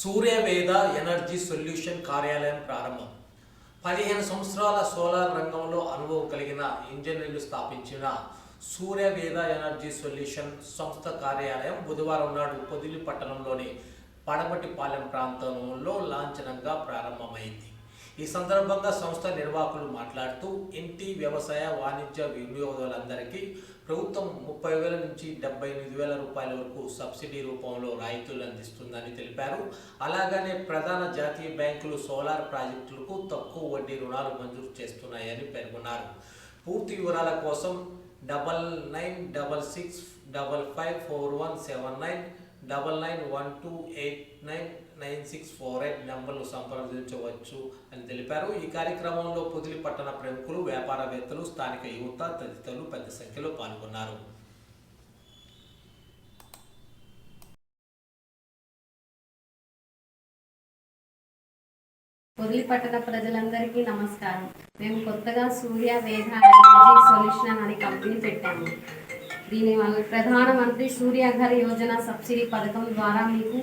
సూర్యవేద energy solution కార్యాలయం ప్రారంభం. పదిహేను సంవత్సరాల సోలార్ రంగంలో అనుభవం కలిగిన ఇంజనీర్లు స్థాపించిన సూర్యవేద ఎనర్జీ సొల్యూషన్ సంస్థ కార్యాలయం బుధవారం నాడు పొదిలి పట్టణంలోని పడమటిపాలెం ప్రాంతంలో లాంఛనంగా ప్రారంభమైంది. ఈ సందర్భంగా సంస్థ నిర్వాహకులు మాట్లాడుతూ ఇంటి వ్యవసాయ వాణిజ్య వినియోగదారులందరికీ ప్రభుత్వం ముప్పై వేల నుంచి డెబ్బై ఎనిమిది వేల రూపాయల వరకు సబ్సిడీ రూపంలో రాయితీలు అందిస్తుందని తెలిపారు. అలాగనే ప్రధాన జాతీయ బ్యాంకులు సోలార్ ప్రాజెక్టులకు తక్కువ వడ్డీ రుణాలు మంజూరు చేస్తున్నాయని పేర్కొన్నారు. పూర్తి వివరాల కోసం double nine double six double five four one seven nine double nine one two eight nine nine six four eight నెంబర్లు సంప్రదించవచ్చు అని తెలిపారు. ఈ కార్యక్రమంలో పొదిలి పట్టణ ప్రముఖులు వ్యాపారవేత్తలు స్థానిక యువత తదితరులు పెద్ద సంఖ్యలో పాల్గొన్నారు. పొదిలి పట్టణ ప్రజలందరికీ నమస్కారం. మేము కొత్తగా సూర్య వేద ఎనర్జీ సొల్యూషన్ అనే కంపెనీ పెట్టాము. దీని వల్ల ప్రధానమంత్రి సూర్యఘర్ యోజన సబ్సిడీ పథకం ద్వారా మీకు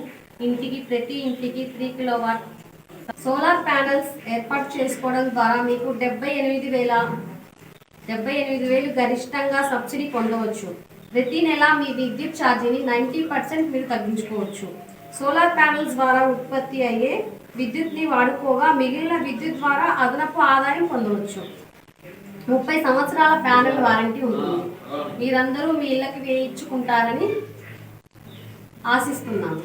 ఇంటికి ప్రతి ఇంటికి త్రీ కిలోవాట్ సోలార్ ప్యానెల్స్ ఏర్పాటు చేసుకోవడం ద్వారా మీకు డెబ్బై ఎనిమిది వేల డెబ్బై ఎనిమిది వేలు గరిష్టంగా సబ్సిడీ పొందవచ్చు. ప్రతి నెల మీ విద్యుత్ ఛార్జీని నైంటీ పర్సెంట్ మీరు తగ్గించుకోవచ్చు. సోలార్ ప్యానెల్స్ ద్వారా ఉత్పత్తి అయ్యే విద్యుత్ని వాడుకోగా మిగిలిన విద్యుత్ ద్వారా అదనపు ఆదాయం పొందవచ్చు. ముప్పై సంవత్సరాల ప్యానెల్ వారంటీ ఉంటుంది మీరందరూ మీ ఇళ్ళకి వేయించుకుంటారని ఆశిస్తున్నాను.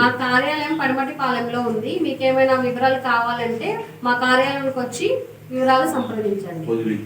మా కార్యాలయం పడమటిపాలెంలో ఉంది. మీకు ఏమైనా వివరాలు కావాలంటే మా కార్యాలయానికి వచ్చి వివరాలు సంప్రదించండి.